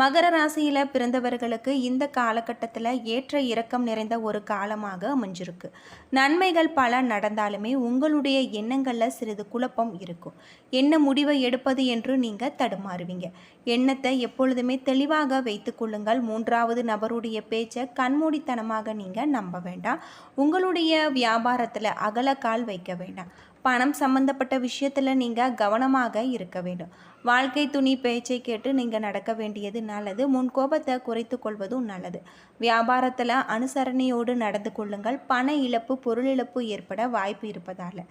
மகர ராசியில் பிறந்தவர்களுக்கு இந்த காலகட்டத்தில் ஏற்ற இறக்கம் நிறைந்த ஒரு காலமாக அமைஞ்சிருக்கு. நன்மைகள் பல நடந்தாலுமே உங்களுடைய எண்ணங்களில் சிறிது குழப்பம் இருக்கும். என்ன முடிவை எடுப்பது என்று நீங்கள் தடுமாறுவீங்க. எண்ணத்தை எப்பொழுதுமே தெளிவாக வைத்துக்கொள்ளுங்கள் மூன்றாவது நபருடைய பேச்சை கண்மூடித்தனமாக நீங்கள் நம்ப வேண்டாம். உங்களுடைய வியாபாரத்தில் அகலக்கால் வைக்க வேண்டாம். பணம் சம்பந்தப்பட்ட விஷயத்தில் நீங்கள் கவனமாக இருக்க வேண்டும். வாழ்க்கை துணி பேச்சை கேட்டு நீங்கள் நடக்க வேண்டியது நல்லது. முன் கோபத்தை குறைத்து கொள்வதும் நல்லது. வியாபாரத்தில் அனுசரணையோடு நடந்து கொள்ளுங்கள். பண இழப்பு பொருள் இழப்பு ஏற்பட வாய்ப்பு இருப்பதால்.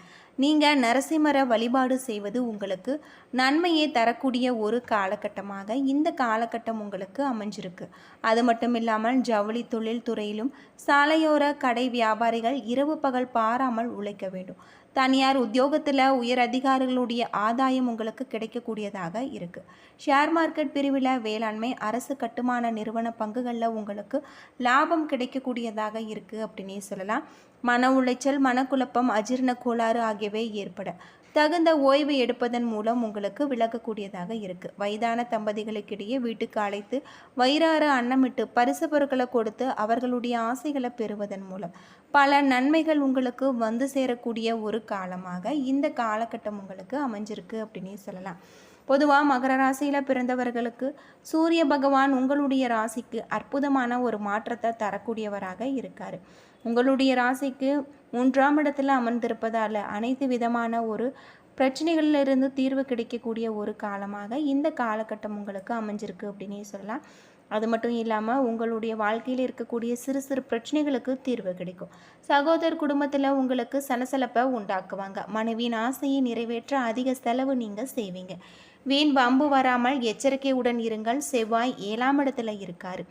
நீங்கள் நரசிம்மர வழிபாடு செய்வது உங்களுக்கு நன்மையை தரக்கூடிய ஒரு காலகட்டமாக இந்த காலகட்டம் உங்களுக்கு அமைஞ்சிருக்கு. அது மட்டும் இல்லாமல் ஜவுளி தொழில் துறையிலும் சாலையோர கடை வியாபாரிகள் இரவு பகல் பாராமல் உழைக்க வேண்டும். தனியார் உத்தியோகத்தில் உயர் அதிகாரிகளுடைய ஆதாயம் உங்களுக்கு கிடைக்கக்கூடியதாக இருக்குது ஷேர் மார்க்கெட் பிரிவில் வேளாண்மை அரசு கட்டுமான நிறுவன பங்குகளில் உங்களுக்கு லாபம் கிடைக்கக்கூடியதாக இருக்குது அப்படின்னே சொல்லலாம். மன உளைச்சல் மனக்குழப்பம் அஜீரண கோளாறு ஆகியவை ஏற்பட தகுந்த ஓய்வு எடுப்பதன் மூலம் உங்களுக்கு விளக்கக்கூடியதாக இருக்குது வயதான தம்பதிகளுக்கிடையே வீட்டுக்கு அழைத்து வயிறாறு அன்னமிட்டு பரிசு பொருட்களை கொடுத்து அவர்களுடைய ஆசைகளை பெறுவதன் மூலம். பல நன்மைகள் உங்களுக்கு வந்து சேரக்கூடிய ஒரு காலமாக இந்த காலகட்டம் உங்களுக்கு அமைஞ்சிருக்கு அப்படின்னே சொல்லலாம். பொதுவாக மகர ராசியில் பிறந்தவர்களுக்கு சூரிய பகவான் உங்களுடைய ராசிக்கு அற்புதமான ஒரு மாற்றத்தை தரக்கூடியவராக இருக்கார். உங்களுடைய ராசிக்கு மூன்றாம் இடத்துல அமர்ந்திருப்பதால் அனைத்து விதமான ஒரு பிரச்சனைகளிலிருந்து தீர்வு கிடைக்கக்கூடிய ஒரு காலமாக இந்த காலகட்டம் உங்களுக்கு அமைஞ்சிருக்கு அப்படின்னே சொல்லலாம். அது மட்டும் இல்லாமல் உங்களுடைய வாழ்க்கையில் இருக்கக்கூடிய சிறு சிறு பிரச்சனைகளுக்கு தீர்வு கிடைக்கும். சகோதர குடும்பத்தில் உங்களுக்கு சலசலப்பை உண்டாக்குவாங்க. மனைவியின் ஆசையை நிறைவேற்ற அதிக செலவு நீங்கள் செய்வீங்க. வீண் வம்பு வராமல் எச்சரிக்கையுடன் இருங்கள். செவ்வாய் ஏழாம் இடத்துல இருக்கார்.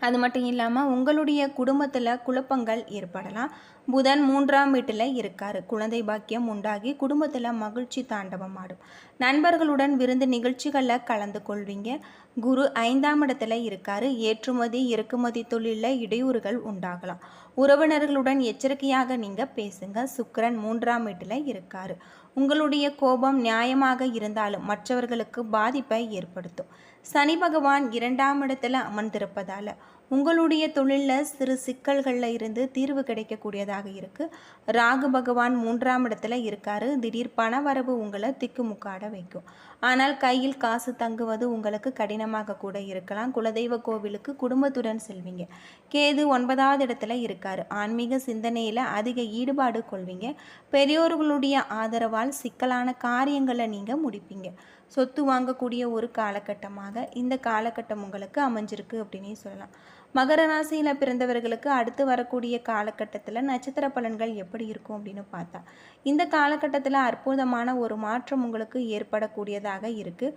அது மட்டும் இல்லாமல் உங்களுடைய குடும்பத்தில் குழப்பங்கள் ஏற்படலாம். புதன் மூன்றாம் வீட்டில் இருக்கார். குழந்தை பாக்கியம் உண்டாகி குடும்பத்தில் மகிழ்ச்சி தாண்டவம் ஆடும். நண்பர்களுடன் விருந்து நிகழ்ச்சிகளில் கலந்து கொள்வீங்க. குரு ஐந்தாம் இடத்துல இருக்கார். ஏற்றுமதி இறக்குமதி தொழிலில் இடையூறுகள் உண்டாகலாம். உறவினர்களுடன் எச்சரிக்கையாக நீங்கள் பேசுங்க. சுக்கரன் மூன்றாம் வீட்டில் இருக்கார். உங்களுடைய கோபம் நியாயமாக இருந்தாலும் மற்றவர்களுக்கு பாதிப்பை ஏற்படுத்தும். சனி பகவான் இரண்டாம் இடத்துல அமர்ந்திருப்பதால் உங்களுடைய தொழிலில் சிறு சிக்கல்களில் இருந்து தீர்வு கிடைக்கக்கூடியதாக இருக்குது ராகு பகவான் மூன்றாம் இடத்துல இருக்காரு. திடீர் பண வரவு உங்களை திக்குமுக்காட வைக்கும். ஆனால் கையில் காசு தங்குவது உங்களுக்கு கடினமாக கூட இருக்கலாம். குலதெய்வ கோவிலுக்கு குடும்பத்துடன் செல்வீங்க. கேது ஒன்பதாவது இடத்துல இருக்காரு. ஆன்மீக சிந்தனையில் அதிக ஈடுபாடு கொள்வீங்க. பெரியோர்களுடைய ஆதரவால் சிக்கலான காரியங்களை நீங்கள் முடிப்பீங்க. சொத்து வாங்கக்கூடிய ஒரு காலகட்டமாக இந்த காலகட்டம் உங்களுக்கு அமைஞ்சிருக்கு அப்படின்னே சொல்லலாம். மகர ராசியில் பிறந்தவர்களுக்கு அடுத்து வரக்கூடிய காலகட்டத்தில் நட்சத்திர பலன்கள் எப்படி இருக்கும் அப்படின்னு பார்த்தா இந்த காலகட்டத்தில் அற்புதமான ஒரு மாற்றம் உங்களுக்கு ஏற்படக்கூடியதாக இருக்குது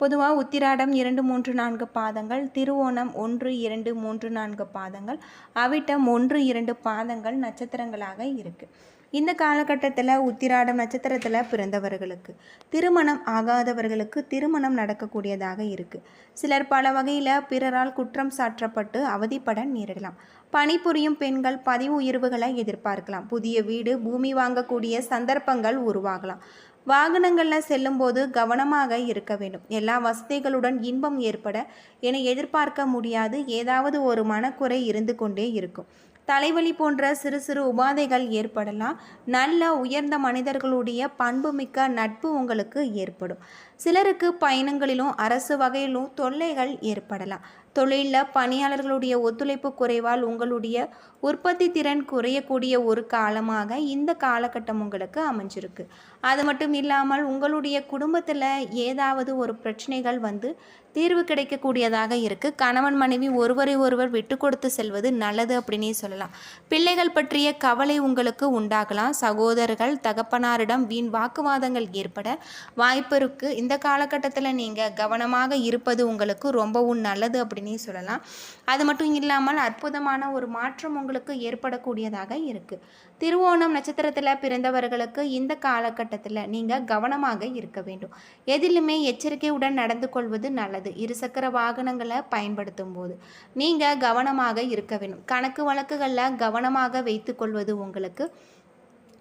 பொதுவாக உத்திராடம் இரண்டு மூன்று நான்கு பாதங்கள் திருவோணம் ஒன்று இரண்டு மூன்று நான்கு பாதங்கள் அவிட்டம் ஒன்று இரண்டு பாதங்கள் நட்சத்திரங்களாக இருக்குது இந்த காலகட்டத்தில் உத்திராடம் நட்சத்திரத்தில் பிறந்தவர்களுக்கு. திருமணம் ஆகாதவர்களுக்கு திருமணம் நடக்கக்கூடியதாக இருக்குது சிலர் பல வகையில் பிறரால் குற்றம் சாற்றப்பட்டு அவதிப்பட நேரிடலாம். பணிபுரியும் பெண்கள் பதிவு உயர்வுகளை எதிர்பார்க்கலாம். புதிய வீடு பூமி வாங்கக்கூடிய சந்தர்ப்பங்கள் உருவாகலாம். வாகனங்களில் செல்லும்போது கவனமாக இருக்க வேண்டும். எல்லா வசதிகளுடன் இன்பம் ஏற்பட என எதிர்பார்க்க முடியாது. ஏதாவது ஒரு மனக்குறை இருந்து கொண்டே இருக்கும். தலைவலி போன்ற சிறு சிறு உபாதைகள் ஏற்படலாம். நல்ல உயர்ந்த மனிதர்களுடைய பண்புமிக்க நட்பு உங்களுக்கு ஏற்படும். சிலருக்கு பயணங்களிலும் அரசு வகையிலும் தொல்லைகள் ஏற்படலாம். தொழிலில் பணியாளர்களுடைய ஒத்துழைப்பு குறைவால் உங்களுடைய உற்பத்தி திறன் குறையக்கூடிய ஒரு காலமாக இந்த காலகட்டம் உங்களுக்கு அமைஞ்சிருக்கு. அது மட்டும் இல்லாமல் உங்களுடைய குடும்பத்தில் ஏதாவது ஒரு பிரச்சனைகள் வந்து தீர்வு கிடைக்கக்கூடியதாக இருக்குது கணவன் மனைவி ஒருவரை ஒருவர் விட்டு கொடுத்து செல்வது நல்லது அப்படின்னே சொல்லலாம். பிள்ளைகள் பற்றிய கவலை உங்களுக்கு உண்டாகலாம். சகோதரர்கள் தகப்பனாரிடம் வீண் வாக்குவாதங்கள் ஏற்பட வாய்ப்பு இருக்குது இந்த காலகட்டத்தில் நீங்கள் கவனமாக இருப்பது உங்களுக்கு ரொம்பவும் நல்லது அப்படின்னு அப்படின்னே சொல்லலாம். அது மட்டும் இல்லாமல் அற்புதமான ஒரு மாற்றம் உங்களுக்கு ஏற்படக்கூடியதாக இருக்குது திருவோணம் நட்சத்திரத்தில் பிறந்தவர்களுக்கு இந்த காலகட்டத்தில் நீங்கள் கவனமாக இருக்க வேண்டும். எதிலுமே எச்சரிக்கையுடன் நடந்து கொள்வது நல்லது. இருசக்கர வாகனங்களை பயன்படுத்தும் போது நீங்கள் கவனமாக இருக்க வேண்டும். கணக்கு வழக்குகளில் கவனமாக வைத்துக்கொள்வது உங்களுக்கு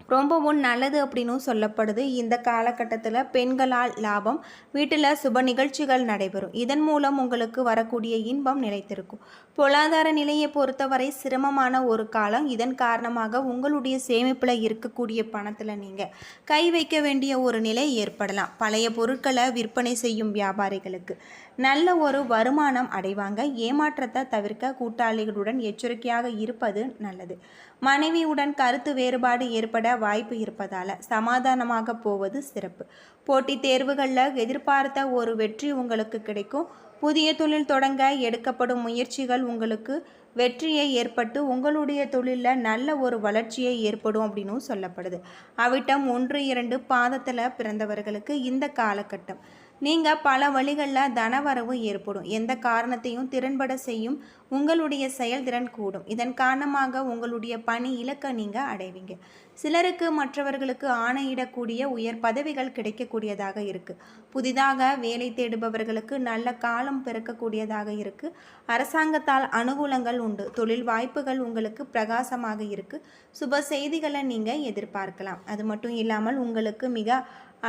ரொம்பவும் நல்லது அப்படின்னும் சொல்லப்படுது. இந்த காலகட்டத்தில் பெண்களால் லாபம் வீட்டில் சுப நிகழ்ச்சிகள் நடைபெறும். இதன் மூலம் உங்களுக்கு வரக்கூடிய இன்பம் நிலைத்திருக்கும். பொருளாதார நிலையை பொறுத்தவரை சிரமமான ஒரு காலம். இதன் காரணமாக உங்களுடைய சேமிப்பில் இருக்கக்கூடிய பணத்தில் நீங்கள் கை வைக்க வேண்டிய ஒரு நிலை ஏற்படலாம். பழைய பொருட்களை விற்பனை செய்யும் வியாபாரிகளுக்கு நல்ல ஒரு வருமானம் அடைவாங்க. ஏமாற்றத்தை தவிர்க்க கூட்டாளிகளுடன் எச்சரிக்கையாக இருப்பது நல்லது. மனைவியுடன் கருத்து வேறுபாடு ஏற்பட வாய்ப்பு இருப்பதால் சமாதானமாக போவது சிறப்பு. போட்டித் தேர்வுகளில் எதிர்பார்த்த ஒரு வெற்றி உங்களுக்கு கிடைக்கும். புதிய தொழில் தொடங்க எடுக்கப்படும் முயற்சிகள் உங்களுக்கு வெற்றியை ஏற்பட்டு உங்களுடைய தொழிலில் நல்ல ஒரு வளர்ச்சியை ஏற்படும் அப்படின்னும் சொல்லப்படுது. அவிட்டம் ஒன்று இரண்டு பாதத்தில் பிறந்தவர்களுக்கு இந்த காலகட்டம். நீங்கள் பல வழிகளில் தனவரவு ஏற்படும். எந்த காரணத்தையும் திறன்பட செய்யும் உங்களுடைய செயல்திறன் கூடும். இதன் காரணமாக உங்களுடைய பணி இலக்கை நீங்கள் அடைவீங்க. சிலருக்கு மற்றவர்களுக்கு ஆணையிடக்கூடிய உயர் பதவிகள் கிடைக்கக்கூடியதாக இருக்குது புதிதாக வேலை தேடுபவர்களுக்கு நல்ல காலம் பிறக்கக்கூடியதாக இருக்குது அரசாங்கத்தால் அனுகூலங்கள் உண்டு. தொழில் வாய்ப்புகள் உங்களுக்கு பிரகாசமாக இருக்குது சுப செய்திகளை நீங்கள் எதிர்பார்க்கலாம். அது மட்டும் இல்லாமல் உங்களுக்கு மிக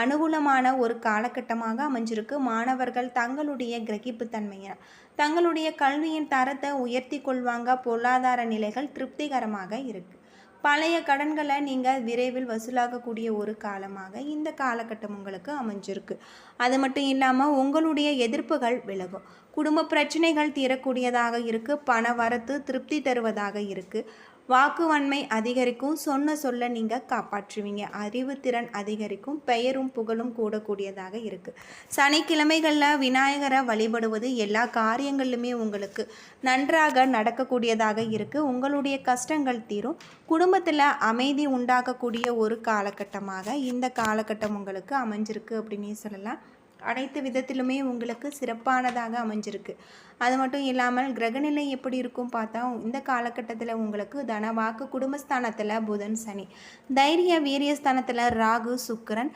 அனுகூலமான ஒரு காலகட்டமாக அமைஞ்சிருக்கு. மாணவர்கள் தங்களுடைய கிரகிப்பு தன்மையை தங்களுடைய கல்வியின் தரத்தை உயர்த்தி கொள்வாங்க. பொருளாதார நிலைகள் திருப்திகரமாக இருக்குது பழைய கடன்களை நீங்கள் விரைவில் வசூலாகக்கூடிய ஒரு காலமாக இந்த காலகட்டம் உங்களுக்கு அமைஞ்சிருக்கு. அது மட்டும் இல்லாமல் உங்களுடைய எதிர்ப்புகள் விலகும். குடும்ப பிரச்சனைகள் தீரக்கூடியதாக இருக்குது பண வரத்து திருப்தி தருவதாக இருக்குது வாக்குவன்மை அதிகரிக்கும் சொன்ன சொல்ல நீங்கள் காப்பாற்றுவீங்க. அறிவுத்திறன் அதிகரிக்கும் பெயரும் புகழும் கூடக்கூடியதாக இருக்குது சனிக்கிழமைகளில் விநாயகரை வழிபடுவது எல்லா காரியங்களிலுமே உங்களுக்கு நன்றாக நடக்கக்கூடியதாக இருக்குது உங்களுடைய கஷ்டங்கள் தீரும். குடும்பத்தில் அமைதி உண்டாகக்கூடிய ஒரு காலகட்டமாக இந்த காலகட்டம் உங்களுக்கு அமைஞ்சிருக்கு அப்படின்னு சொல்லலாம். அனைத்து விதத்திலுமே உங்களுக்கு சிறப்பானதாக அமைஞ்சிருக்கு. அது மட்டும் இல்லாமல் கிரகநிலை எப்படி இருக்கும் பார்த்தா இந்த காலகட்டத்தில் உங்களுக்கு தனவாக்கு குடும்பஸ்தானத்தில் புதன் சனி. தைரிய வீரியஸ்தானத்தில் ராகு சுக்கரன்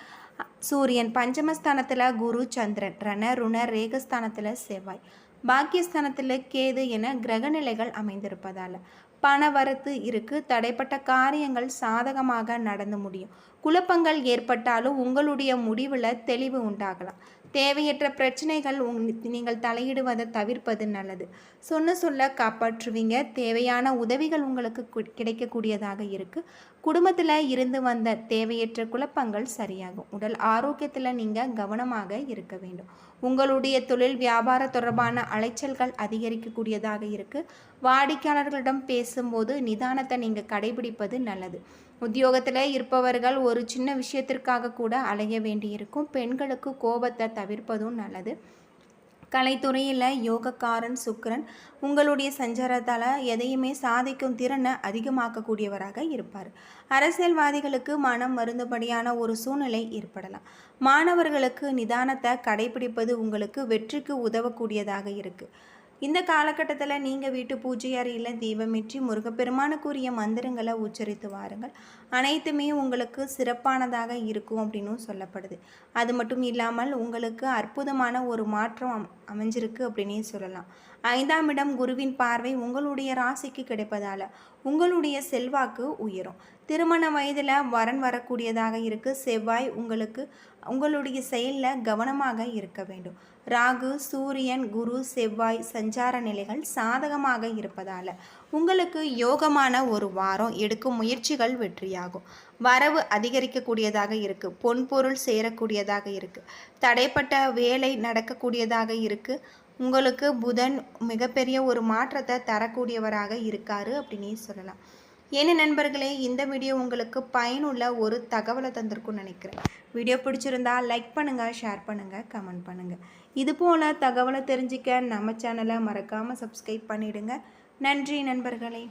சூரியன். பஞ்சமஸ்தானத்தில் குரு சந்திரன். ரண ருண ரேகஸ்தானத்தில் செவ்வாய். பாக்கியஸ்தானத்தில் கேது என கிரகநிலைகள் அமைந்திருப்பதால் பண வரத்து இருக்கு. தடைப்பட்ட காரியங்கள் சாதகமாக நடந்து முடியும். குழப்பங்கள் ஏற்பட்டாலும் உங்களுடைய முடிவில் தெளிவு உண்டாகலாம். தேவையற்ற பிரச்சனைகள் உங் நீங்கள் தலையிடுவதை தவிர்ப்பது நல்லது. சொன்ன சொல்ல காப்பாற்றுவீங்க. தேவையான உதவிகள் உங்களுக்கு கிடைக்கக்கூடியதாக இருக்குது குடும்பத்தில் இருந்து வந்த தேவையற்ற குழப்பங்கள் சரியாகும். உடல் ஆரோக்கியத்தில் நீங்கள் கவனமாக இருக்க வேண்டும். உங்களுடைய தொழில் வியாபார தொடர்பான அலைச்சல்கள் அதிகரிக்கக்கூடியதாக இருக்குது வாடிக்கையாளர்களிடம் பேசும்போது நிதானத்தை நீங்கள் கடைபிடிப்பது நல்லது. உத்தியோகத்தில் இருப்பவர்கள் ஒரு சின்ன விஷயத்திற்காக கூட அலைய வேண்டியிருக்கும். பெண்களுக்கு கோபத்தை தவிர்ப்பதும் நல்லது. கலைத்துறையில் யோகக்காரன் சுக்கரன் உங்களுடைய சஞ்சாரத்தால் எதையுமே சாதிக்கும் திறனை அதிகமாக்கக்கூடியவராக இருப்பார். அரசியல்வாதிகளுக்கு மனம் மருந்துபடியான ஒரு சூழ்நிலை ஏற்படலாம். மாணவர்களுக்கு நிதானத்தை கடைபிடிப்பது உங்களுக்கு வெற்றிக்கு உதவக்கூடியதாக இருக்குது இந்த காலகட்டத்தில் நீங்கள் வீட்டு பூஜை அறையில் தீபமேற்றி முருகப்பெருமானுக்குரிய மந்திரங்களை உச்சரித்து வாருங்கள். அனைத்துமே உங்களுக்கு சிறப்பானதாக இருக்கும் அப்படின்னும் சொல்லப்படுது. அது மட்டும் இல்லாமல் உங்களுக்கு அற்புதமான ஒரு மாற்றம் அமைஞ்சிருக்கு அப்படின்னே சொல்லலாம். ஐந்தாம் இடம் குருவின் பார்வை உங்களுடைய ராசிக்கு கிடைப்பதால் உங்களுடைய செல்வாக்கு உயரும். திருமண வயதில் வரன் வரக்கூடியதாக இருக்குது செவ்வாய் உங்களுக்கு உங்களுடைய செயலில் கவனமாக இருக்க வேண்டும். ராகு சூரியன் குரு செவ்வாய் சஞ்சார நிலைகள் சாதகமாக இருப்பதால் உங்களுக்கு யோகமான ஒரு வாரம் எடுக்கும் முயற்சிகள் வெற்றியாகும். வரவு அதிகரிக்கக்கூடியதாக இருக்குது பொன்பொருள் சேரக்கூடியதாக இருக்குது தடைப்பட்ட வேலை நடக்கக்கூடியதாக இருக்குது உங்களுக்கு புதன் மிகப்பெரிய ஒரு மாற்றத்தை தரக்கூடியவராக இருக்காரு அப்படின்னே சொல்லலாம். என்ன நண்பர்களே இந்த வீடியோ உங்களுக்கு பயனுள்ள ஒரு தகவலை தந்திருக்கும்னு நினைக்கிறேன். வீடியோ பிடிச்சிருந்தா லைக் பண்ணுங்கள் ஷேர் பண்ணுங்கள் கமெண்ட் பண்ணுங்கள் இது போல் தகவலை தெரிஞ்சிக்க நம்ம சேனலை மறக்காமல் சப்ஸ்கிரைப் பண்ணிவிடுங்க நன்றி நண்பர்களே.